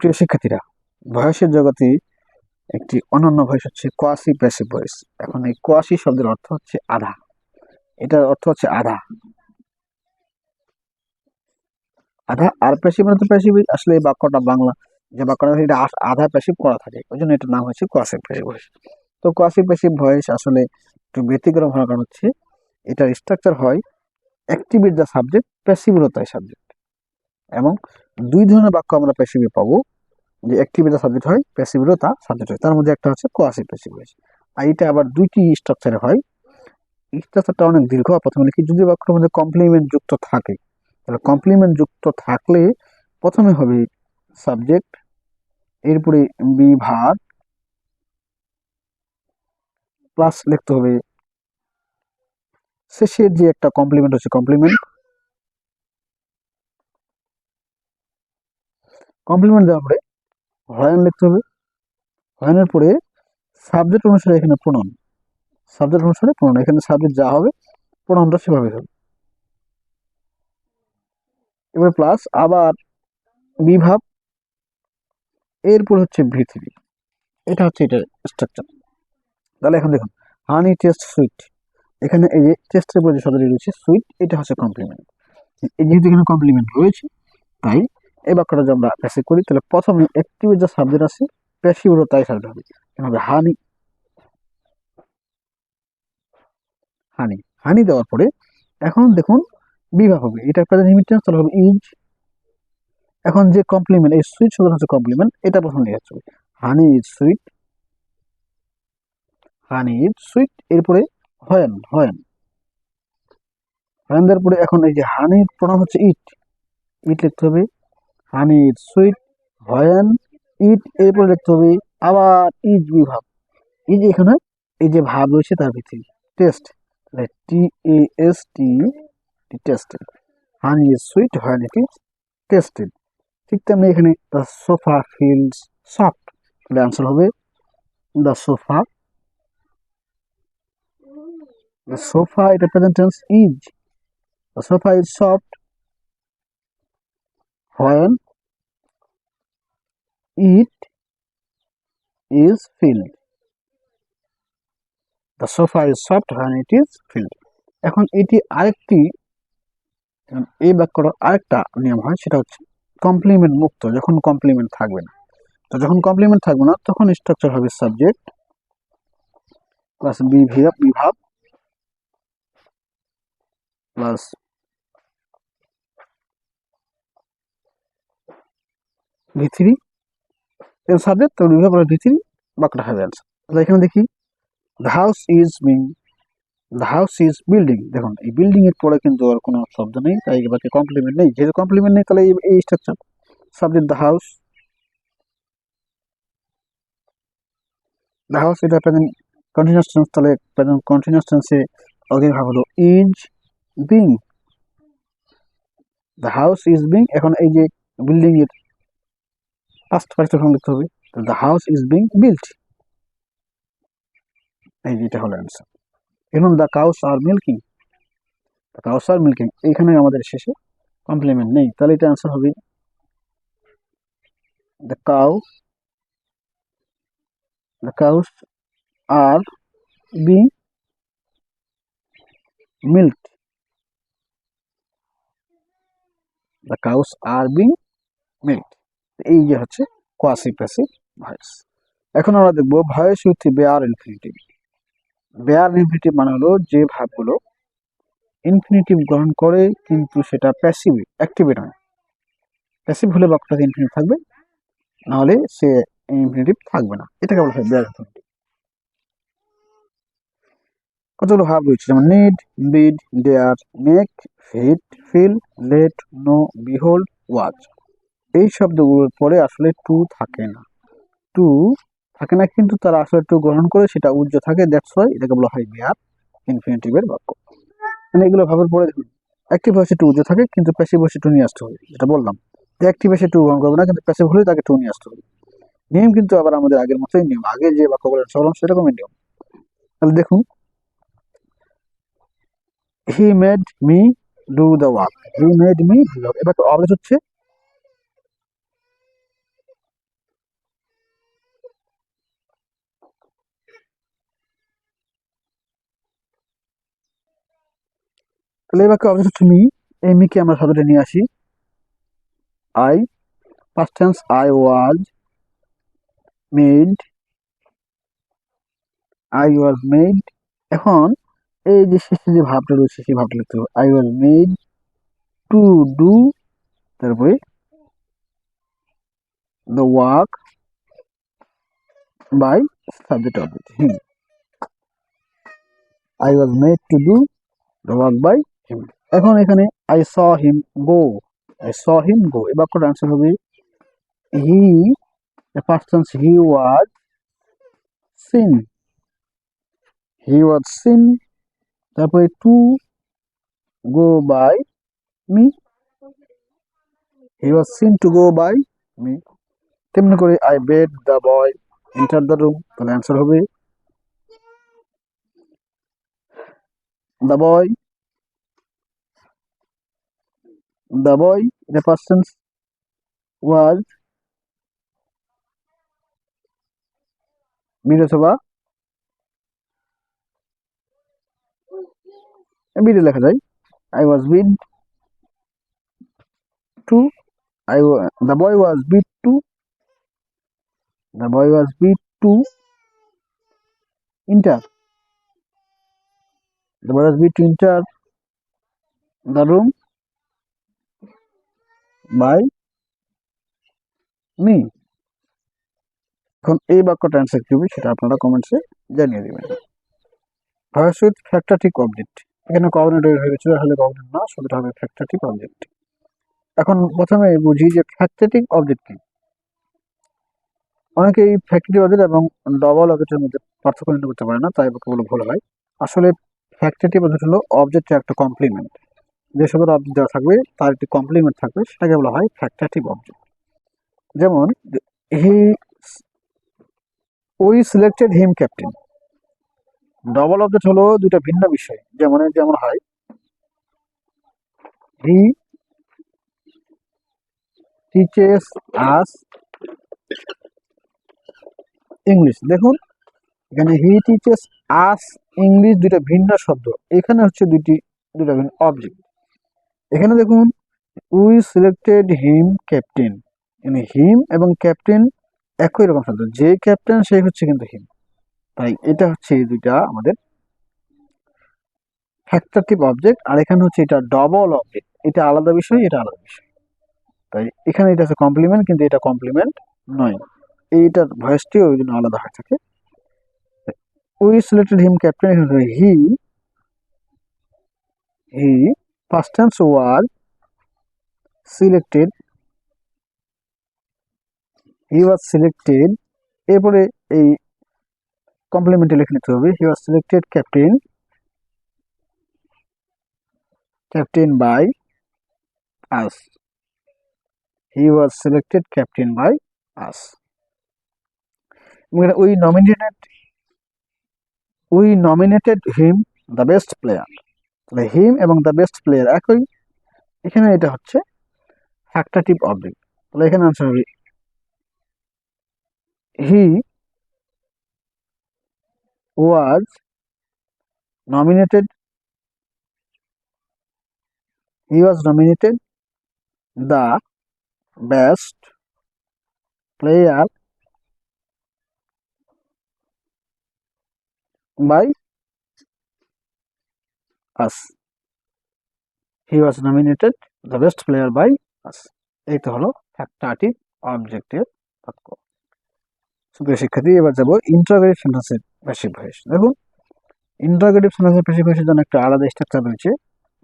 প্রিয় শিক্ষার্থীরা, ভয়েসের জগতে একটি অনন্য ভয়েস হচ্ছে কোয়াসি প্যাসিভ ভয়েস এখন এই কোয়াসি শব্দের অর্থ হচ্ছে আধা। এটার অর্থ হচ্ছে আধা। আধা আর প্যাসিভ মানে তো প্যাসিভ আসলে এই বাক্যটা বাংলা, যে বাক্যটা এটা আধা প্যাসিভ করা থাকে। ওই জন্য এটার নাম হচ্ছে কোয়াসি প্যাসিভ ভয়েস তো কোয়াসি প্যাসিভ ভয়েস আসলে একটু ব্যতিক্রম হওয়ার কারণ হচ্ছে, এটার স্ট্রাকচার হয় অ্যাক্টিভিট দ্য সাবজেক্ট প্যাসিভ হলো তাই সাবজেক্ট এবং দুই ধরনের বাক্য আমরা প্যাসিভে পাবো। যে অ্যাক্টিভিটা সাবজেক্ট হয় প্যাসিভেরও তা সাবজেক্ট হয়। তার মধ্যে একটা হচ্ছে কোয়াসি প্যাসিভ ভয়েস আর এটা আবার দুইটি স্ট্রাকচারে হয়। স্ট্রাকচারটা অনেক দীর্ঘ। প্রথমে লিখি, যদি বাক্যের মধ্যে কমপ্লিমেন্ট যুক্ত থাকে, তাহলে কমপ্লিমেন্ট যুক্ত থাকলে প্রথমে হবে সাবজেক্ট এরপরে বিভাগ প্লাস লিখতে হবে শেষের যে একটা কমপ্লিমেন্ট হচ্ছে কমপ্লিমেন্ট কমপ্লিমেন্ট দেওয়ার পরে হয়ন লিখতে হবে। হয়নের পরে সাবজেক্ট অনুসারে এখানে প্রণন সাবজেক্ট অনুসারে প্রণন এখানে সাবজেক্ট যা হবে প্রণনটা সেভাবে হবে। এবার প্লাস আবার বিভাব এরপর হচ্ছে ভিত্তি। এটা হচ্ছে এটা স্ট্রাকচার তাহলে এখন দেখুন হানি টেস্ট সুইট এখানে এই যে টেস্টের পরে যে শব্দটি রয়েছে সুইট এটা হচ্ছে কমপ্লিমেন্ট এই যেহেতু এখানে কমপ্লিমেন্ট রয়েছে, তাই এই বাক্যটা যদি আমরা প্যাসিভ করি, তাহলে প্রথমে অ্যাক্টিভ যে সাবজেক্ট আছে প্যাসিভেরও তাই সাবজেক্ট হবে হবে হানি হানি হানি দেওয়ার পরে এখন দেখুন বিভাগ হবে। এটা প্রেজেন্ট ইমিটেন্স তাহলে হবে ইজ এখন যে কমপ্লিমেন্ট এই সুইট শব্দ হচ্ছে কমপ্লিমেন্ট এটা প্রথম লেখা হবে honey is sweet honey is sweet এরপরে হয়েন হয়েন হয়েন দেওয়ার পরে এখন এই যে হানির প্রণাম হচ্ছে ইট ইট লিখতে হবে। ইজ সুইট হয়েন ইট এরপরে লিখতে হবে আবার ইজ বিভাব এই যে এখানে, এই যে ভাব রয়েছে তার ভিত্তি taste T A S T tasted. Honey is sweet when it is tasted. ঠিক তেমনি এখানে দ্য সোফা ফিলস সফট তাহলে অ্যান্সার হবে দ্য সোফা দ্য সোফা এটা present tense is the sofa is soft when it is filled. The sofa is soft when it is filled. এখন এটি আরেকটি এই বাক্যটার আরেকটা নিয়ম হয়, সেটা হচ্ছে কমপ্লিমেন্ট মুক্ত, যখন কমপ্লিমেন্ট থাকবে না। তো যখন কমপ্লিমেন্ট থাকবে না, তখন স্ট্রাকচার হবে সাবজেক্ট প্লাস বিভাব বিভাব প্লাস ভি থ্রি সাবজেক্ট তো বিভাগ প্লাস ভি থ্রি হবে অ্যান্সার তাহলে এখানে দেখি the house is being the house is building দেখুন, এই বিল্ডিং এর পরে কিন্তু আর কোনো শব্দ নেই, তাই বাকি কমপ্লিমেন্ট নেই। যেহেতু কমপ্লিমেন্ট নেই, তাহলে এই- structure subject the house the house এটা প্রেজেন্ট কন্টিনিউয়াস টেন্স তাহলে প্রেজেন্ট কন্টিনিউয়াস টেন্সে অগ্রিম ভাব হলো is being the house is being এখন এই যে বিল্ডিং এর ফার্স্ট পার্সন লিখতে হবে। The house is being built এই এটা হলো অ্যান্সার এখন the cows are milking the cows are milking এইখানে আমাদের শেষে কমপ্লিমেন্ট নেই। তাহলে এটা অ্যান্সার হবে the cow the cows are being milk the cows are being milk এই যে হচ্ছে কোয়াসি প্যাসিভ ভয়েস এখন আমরা দেখব voice with bare infinitive bare infinitive মানে হলো যে ভাবগুলো ইনফিনিটিভ গ্রহণ করে কিন্তু সেটা প্যাসিভ অ্যাক্টিভেট নয়। প্যাসিভ হলে বাক্যটাতে ইনফিনিটিভ থাকবে নাহলে সে ইনফিনিটিভ থাকবে না। এটাকে বলা হয় বেয়ার ইনফিনিটিভ কতগুলো ভাব রয়েছে? যেমন need bid dare make fit feel let know behold watch এই শব্দগুলোর পরে আসলে টু থাকে না। টু থাকে না কিন্তু তারা আসলে টু গ্রহণ করে সেটা উজ্জ থাকে দ্যাটস ওয়াই এটাকে বলা হয় বেয়ার ইনফিনিটিভের বাক্য। মানে এগুলো ভাবের পরে দেখুন অ্যাক্টিভ ভাষে টু উজ্জ থাকে, কিন্তু প্যাসিভ ভাষে টু নিয়ে আসতে হবে, যেটা বললাম। যে অ্যাক্টিভ ভাষে টু গ্রহণ করবে না, কিন্তু প্যাসিভ হলে তাকে টু নিয়ে আসতে হবে। নিয়ম কিন্তু আবার আমাদের আগের মতোই, নিয়ম আগে যে বাক্য বলেন চললাম সেরকমই নিয়ম। তাহলে দেখুন he made me do the work he made me do এবার অবজেক্ট হচ্ছে তাহলে এই বাক্যে অবজেক্ট মি এই মিকে আমরা শব্দটা নিয়ে আসি। I first tense I was made I was made এখন এই যে শেষে যে ভাবটা রয়েছে, সেই ভাবটা লিখতে হবে। I was made to do তারপরে the work by subject object him. I was made to do the work by him এখন এখানে I saw him go I saw হিম গো এই বাক্যটা আনসার হবে he first tense he was seen he was seen তারপরে to go by me he was seen to go by me তেমনি করে I bade the boy enter the room তাহলে answer হবে the boy the boy এটা person was mid অথবা মিডে লেখা যায় I was bid to I the boy was bid to the boy was bid to enter the boy was bid to enter the room by me? এখন এই বাক্যটা answer কি হবে সেটা আপনারা কমেন্টসে জানিয়ে দেবেন। ভয়েস উইথ ফ্যাক্টাটিক অবজেক্ট এখানে কগনেটিভ হয়ে তাহলে কগনেট না, শুধু হবে ফ্যাক্টাটিক অবজেক্ট এখন প্রথমে বুঝি যে ফ্যাক্টাটিক অবজেক্ট কি? অনেকে এই ফ্যাক্টরি অবজেক্ট এবং ডবল অবজেক্টের মধ্যে পার্থক্য করতে পারে না, তাই বাক্যগুলো ভুল হয়। আসলে ফ্যাক্টরিটিভ অবজেক্ট হলো অবজেক্টের একটা কমপ্লিমেন্ট যে সকল অবজেক্ট দেওয়া থাকবে, তার একটি কমপ্লিমেন্ট থাকবে, সেটাকে বলা হয় ফ্যাক্টাটিভ অবজেক্ট যেমন he we selected him captain double object হলো দুটা ভিন্ন বিষয়। যেমন যেমন হয় হি টিচেস আস ইংলিশ দেখুন, এখানে হি টিচেস আস ইংলিশ দুটা ভিন্ন শব্দ। এখানে হচ্ছে দুটি দুটা ভিন্ন অবজেক্ট এখানে দেখুন উই সিলেক্টেড হিম ক্যাপ্টেন এখানে হিম এবং ক্যাপ্টেন একই রকম শব্দ। যে ক্যাপ্টেন সে হচ্ছে কিন্তু হিম তাই এটা হচ্ছে এই দুইটা আমাদের ফ্যাক্টরটিভ অবজেক্ট আর এখানে হচ্ছে এটা ডবল অবজেক্ট এটা আলাদা বিষয়, এটা আলাদা বিষয়। তাই এখানে এটা হচ্ছে কমপ্লিমেন্ট কিন্তু এটা কমপ্লিমেন্ট নয়। এইটার ভয়েসটিও ওই জন্য আলাদা হয়ে থাকে। We selected him captain he he first tense was selected he was selected এরপরে এই কমপ্লিমেন্টে লিখে নিতে হবে। He was selected captain captain by us he was selected captain by us we nominated we nominated him the best player তাহলে him এবং the best player একই। এখানে এটা হচ্ছে ফ্যাক্টাটিভ অবজেক্ট তাহলে এখানে আনসার হবে he was nominated he was nominated the best player by us he was nominated the best player by us এই তো হলো ফ্যাক্টাটিভ অবজেক্টের বাক্য সুপ্রিয় শিক্ষার্থী, এবার যাব ইন্টারোগেটিভ সেন্টেন্সের প্যাসিভ ভয়েস দেখুন ইন্টারোগেটিভ সেন্টেন্সের প্যাসিভ ভয়েসের জন্য একটা আলাদা স্ট্রাকচার রয়েছে।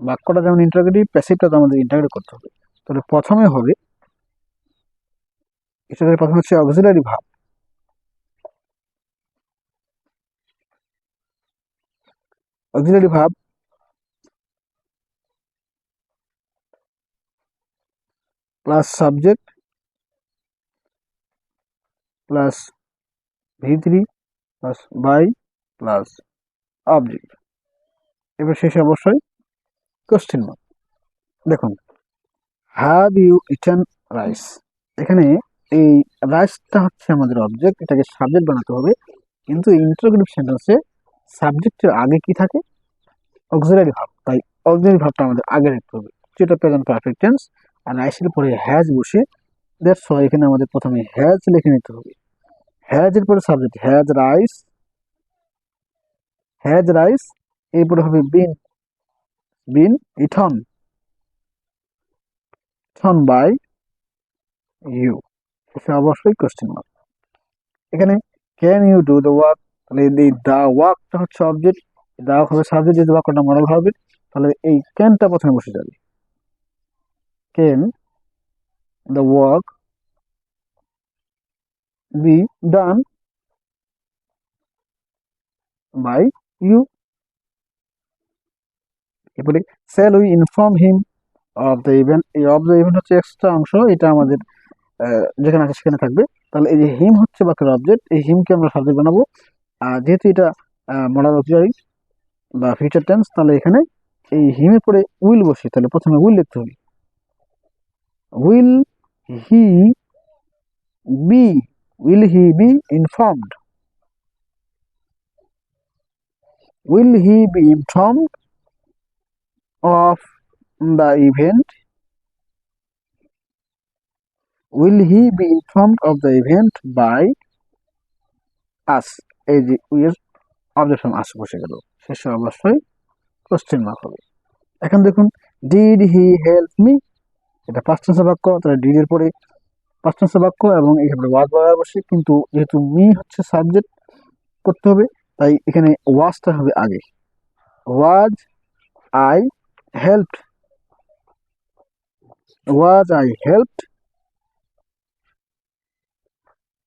বাক্যটা যেমন ইন্টারোগেটিভ প্যাসিভটা তো আমাদের ইন্টারোগেট করতে হবে। তাহলে প্রথমে হবে, এটাদের প্রথমে হচ্ছে অক্সিলারি ভাব। অক্সিলারি ভাব plus subject plus V three plus by plus object এবার শেষে অবশ্যই কোশ্চেন মার্ক দেখুন হ্যাভ ইউ ইটেন রাইস এখানে এই রাইসটা হচ্ছে আমাদের অবজেক্ট এটাকে সাবজেক্ট বানাতে হবে। কিন্তু ইন্টারোগেটিভ সেন্টেন্সে সাবজেক্টের আগে কি থাকে? অক্সিলারি ভাব তাই অক্সিলারি ভাবটা আমাদের আগে লিখতে হবে। যেটা প্রেজেন্ট পারফেক্ট টেন্স আর আইসির পরে হ্যাজ বসে ওয়াই এখানে আমাদের প্রথমে হ্যাজ লিখে নিতে হবে। হ্যাজ এর পরে subject has rice has rice এরপরে হবে বিন বিন ইথন ইথন বাই ইউ এটা অবশ্যই কোশ্চেন মার্ক এখানে can you do the work তাহলে এই দা ওয়ার্কটা হচ্ছে অবজেক্ট দা হবে সাবজেক্ট যদি ওয়ার্কটা মডেল হবে, তাহলে এই ক্যানটা প্রথমে বসে যাবে। Can the work be done by you এরপরে shall we inform him of the event এই অফ দ্য ইভেন্ট হচ্ছে এক্সট্রা অংশ, এটা আমাদের যেখানে আছে সেখানে থাকবে। তাহলে এই যে হিম হচ্ছে বাক্যের অবজেক্ট এই হিমকে আমরা সাবজেক্ট বানাবো। আর যেহেতু এটা মডাল অক্সিলারি বা ফিউচার টেন্স তাহলে এখানে এই হিমের পরে উইল বসে তাহলে প্রথমে উইল লিখতে হবে। Will he be will he be informed will he be informed of the event will he be informed of the event by us এই যে উইল অবজেকশন আস বসে গেল। শেষে অবশ্যই কোশ্চেন মার্ক হবে। এখন দেখুন ডিড হি হেল্প মি এটা পাঁচ টেন্সের বাক্য, তাহলে ডিড এর পরে পাঁচ টেন্সের বাক্য এবং এখানে ওয়াজ বলার বসে, কিন্তু যেহেতু মি হচ্ছে সাবজেক্ট করতে হবে, তাই এখানে ওয়াজটা হবে আগে। Was I help was I helped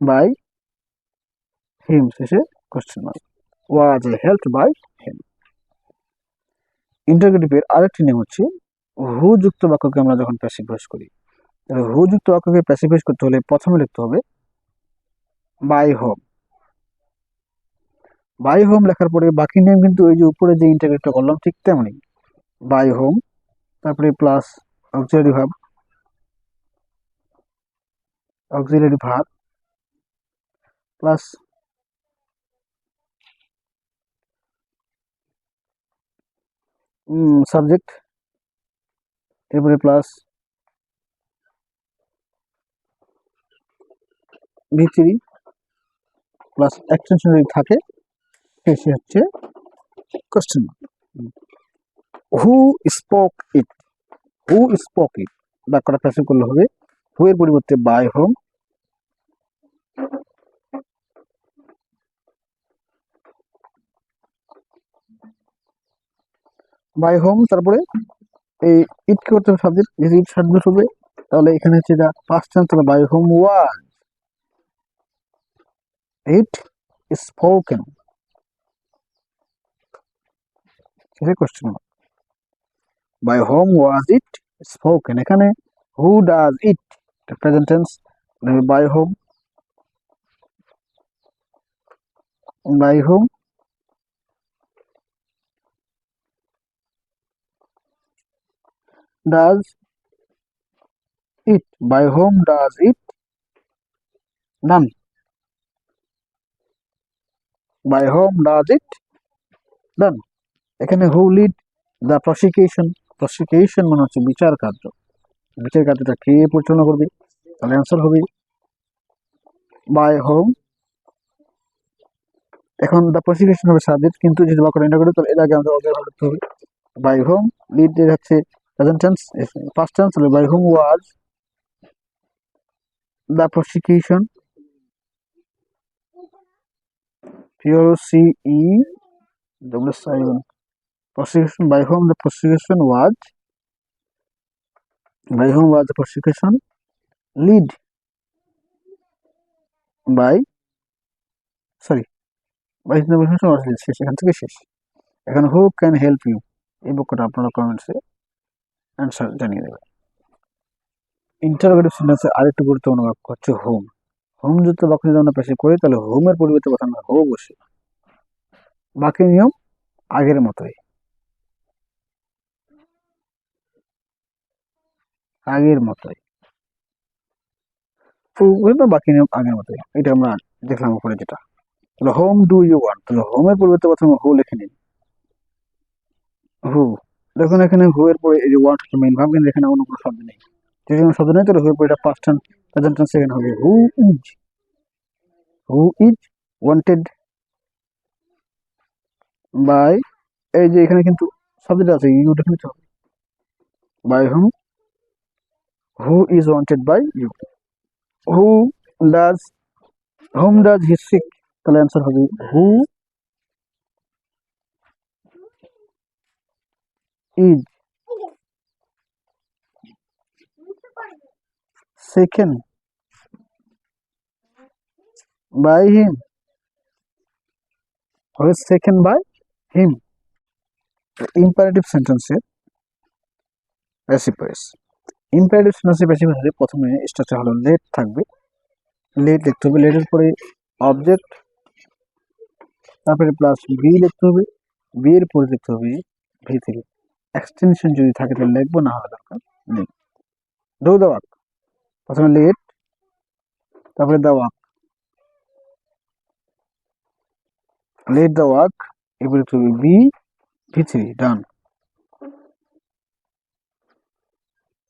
by him, শেষে question mark was I helped by him. ইন্টারগ্রেটিভের আরেকটি নিয়ম হচ্ছে হু যুক্ত বাক্যকে আমরা যখন প্যাসিভ ভয়েস করি, তাহলে হু যুক্ত বাক্যকে প্যাসিভ ভয়েস করতে হলে প্রথমে লিখতে হবে বাই হোম বাই হোম লেখার পরে বাকি নিয়ম কিন্তু ওই যে উপরে যে ইন্টারগ্রেটটা করলাম ঠিক তেমনই। বাই হোম তারপরে plus auxiliary verb auxiliary verb plus subject এরপরে প্লাস ভিতরি প্লাস এক্সটেনশন যদি থাকে শেষে হচ্ছে question who spoke it who spoke it বাক্যটা প্যাসিভ করলে হবে? হু এর পরিবর্তে বাই হোম বাই হোম তারপরে এই ইট করতে হবে সাবজেক্ট যদি ইট সাবজেক্ট হবে, তাহলে এখানে হচ্ছে এটা পাঁচ চান্স তাহলে by whom was it spoken সেটা question by whom was it spoken এখানে who does it present tense by whom by whom does it, by whom does it? Done by whom does it? Done এখানে who lead the prosecution prosecution মানে হচ্ছে বিচার কার্য। বিচার কার্যটা কে পরিচালনা করবে? তাহলে অ্যান্সার হবে বাই হোম এখন দ্য প্রসিকিউশন হবে সাবজেক্ট কিন্তু যদি বাক্য এন্টার করি, তাহলে এর আগে আমাদের অবজার্ভ হবে। বাই হোম লিড হচ্ছে present tense past tense by whom was the prosecution P O C E prosecution by whom the prosecution was by whom was the prosecution lead by sorry by the prosecution was lead থেকে শেষ এখন who can help you এই বক্যটা আপনারা কমেন্টসে answer জানিয়ে দেবে। Interrogative সেন্টেন্সের আরেকটি গুরুত্বপূর্ণ বাক্য হচ্ছে হোম হোম যুক্ত বাক্য যদি আমরা করি, তাহলে হোমের পরিবর্তে হো বসে বাকি নিয়ম আগের মতোই। আগের মতোই। বাকি নিয়ম আগের মতোই। এটা আমরা দেখলাম উপরে যেটা। তাহলে হোম ডু ইউ ওয়ান্ট তাহলে হোমের পরিবর্তে প্রথমে হু লিখে নিন। হু দেখুন, এখানে হু এর পরে এই যে ওয়ার্ড হচ্ছে মেইন ভাব কিন্তু এখানে অন্য কোনো শব্দ নেই। যদি কোনো শব্দ নেই, তাহলে হু এর পরে এটা first turn present tense second হবে। Who is who is wanted by এই যে এখানে কিন্তু শব্দটা আছে ইউ দেখে নিতে হবে। By whom who is wanted by you who does whom does he seek তাহলে অ্যান্সার হবে who is second. By him. Who is second by him. Imperative সেন্টেন্সের রেসিপোয়েস ইম্পারেটিভ সেন্টেন্সের রেসিপোয়েস হলে প্রথমে স্ট্রাকচার হলো লেট থাকবে। লেট লিখতে হবে। লেটের পরে অবজেক্ট, তারপরে প্লাস বি লিখতে হবে। বি এর পরে লিখতে হবে ভি থ্রি এক্সটেনশন যদি থাকে তাহলে লিখব, না হলে দরকার নেই। ডু দ্য প্রথমে লেট তারপরে দ্য লেট দ্য ওয়ার্ক এরপরে লিখতে be V three done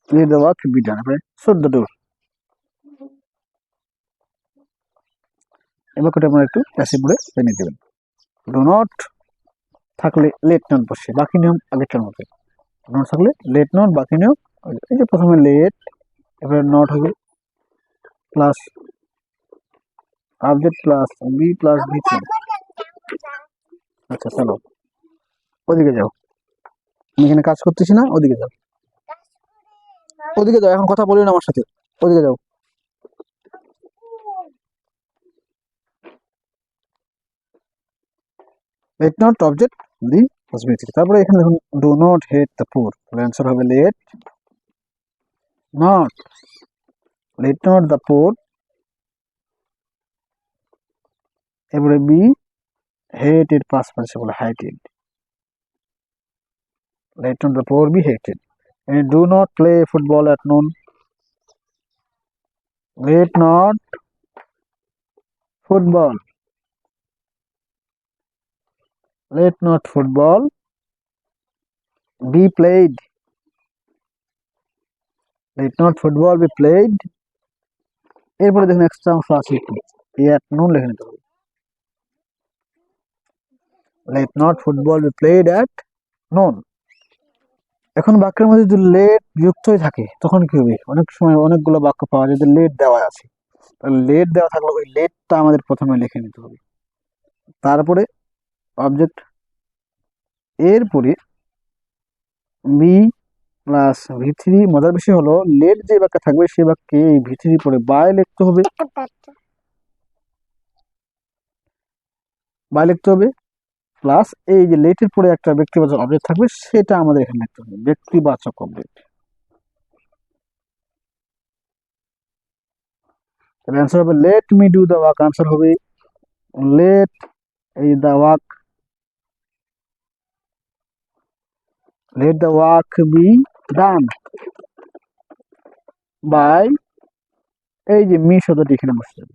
let the work be done এরপরে শট ডোর এবার করে আপনারা একটু প্যাসিভ বলে জেনে দেবেন ডো নট থাকলে লেট নট বসে, বাকি নিয়ম আগেরটার মতো নট থাকলে লেট নট বাকি নিয়ম এই যে প্রথমে লেট এবারে নট হবে plus object plus be plus three আচ্ছা চলো। ওদিকে যাও। আমি এখানে কাজ করতেছি না, ওদিকে যাও। ওদিকে যাও, এখন কথা বলি না আমার সাথে। ওদিকে যাও। Let not object the possibility তারপরে এখানে দেখুন do not hate the poor তাহলে অ্যান্সার হবে let not let not the poor এবারে বি হেটেড পাস পাশে বলে hated let not the poor be hated do not play football at noon let not football let not football be played. Let not football be played. এরপরে দেখুন extra অংশ আছে এই at noon লিখে নিতে হবে। Let not football be played at noon. এখন বাক্যের মধ্যে যদি লেট যুক্তই থাকে, তখন কি হবে? অনেক সময় অনেকগুলো বাক্য পাওয়া যায় লেট দেওয়া আছে। তাহলে লেট দেওয়া থাকলে ওই লেটটা আমাদের প্রথমে লিখে নিতে হবে। তারপরে অবজেক্ট এরপরে বি প্লাস ভি থ্রি মজার বিষয় হলো লেট যে বাক্যে থাকবে সেই বাক্যে এই ভি থ্রি পরে বাই লিখতে হবে। বাই লিখতে হবে। প্লাস এই যে লেটের পরে একটা ব্যক্তিবাচক অবজেক্ট থাকবে সেটা আমাদের এখানে লিখতে হবে। ব্যক্তিবাচক অবজেক্ট তাহলে অ্যান্সার হবে let me do the work answer হবে লেট এই the work let the work be done by এই যে মি শব্দটি এখানে বসে যাবে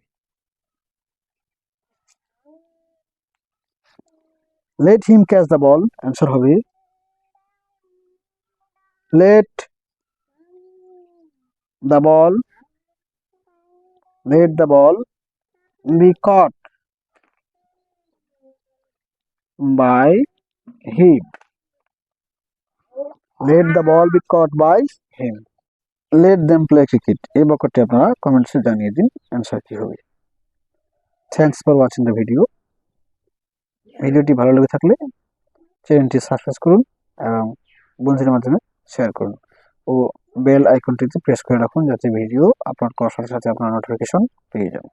let him catch the ball answer হবে let the ball let the ball be caught by him let the ball be caught by him. Let them play cricket. এই বাক্যটি আপনারা কমেন্টসে জানিয়ে দিন অ্যান্সার কি হবে। Thanks for watching the video ভিডিওটি ভালো লেগে থাকলে চ্যানেলটি সাবস্ক্রাইব করুন এবং বন্ধুদের মাধ্যমে শেয়ার করুন। ও বেল আইকনটিতে প্রেস করে রাখুন যাতে ভিডিও আপলোড করার সাথে সাথে আপনার নোটিফিকেশন পেয়ে যান।